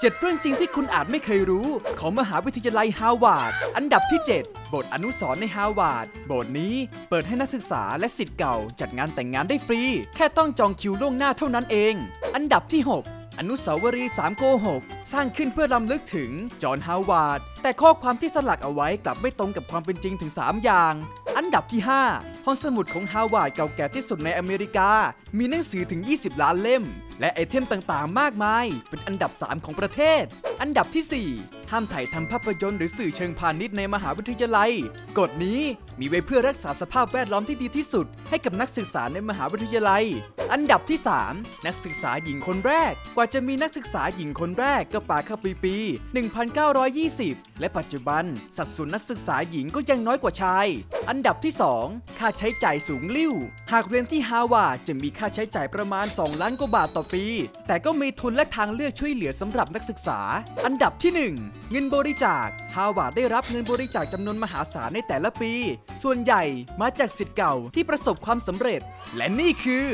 7 เรื่องจริงที่คุณอาจไม่เคยรู้ ของมหาวิทยาลัยฮาวาด อันดับที่ 7 โบสถ์อนุสรณ์ในฮาวาด โบสถ์นี้เปิดให้นักศึกษาและสิทธิ์เก่า จัดงานแต่งงานได้ฟรี แค่ต้องจองคิวล่วงหน้าเท่านั้นเอง อันดับที่ 6 อนุสาวรีย์3โกหกสร้างขึ้นเพื่อรำลึกถึงจอห์นฮาวาด แต่ข้อความที่สลักเอาไว้กลับไม่ตรงกับความเป็นจริงถึง 3 อย่าง อันดับที่ 5 ห้องสมุดของฮาวาดเก่าแก่ที่สุดในอเมริกา มีหนังสือถึง 20 ล้านเล่ม และไอเทมต่างๆ มากมาย เป็นอันดับ 3 ของประเทศ อันดับทีสี่ 4 ห้ามถ่ายทำภาพยนตร์หรือสื่อเชิงพาณิชย์ในมหาวิทยาลัย กฎนี้มีไว้เพื่อรักษาสภาพแวดล้อมที่ดีที่สุด ให้กับนักศึกษาในมหาวิทยาลัย อันดับที่ 3 นักศึกษาหญิงคนแรก กว่าจะมีนักศึกษาหญิงคนแรกก็ป่าเข้าปีปี 1920 และปัจจุบัน สัดส่วนนักศึกษาหญิงก็ยังน้อยกว่าชาย อันดับที่ 2 ค่าใช้จ่ายสูงลิ่ว หากเรียนที่ฮาวาดจะมีค่าใช้จ่ายประมาณ 2 ล้านกว่าบาทต่อปี แต่ก็มีทุนและทางเลือกช่วยเหลือสำหรับนักศึกษา อันดับที่ 1 เงินบริจาคฮาวาดได้รับเงินบริจาคจำนวนมหาศาลในแต่ละปี ส่วนใหญ่มาจากสิทธิ์เก่าที่ประสบความสำเร็จ และนี่คือ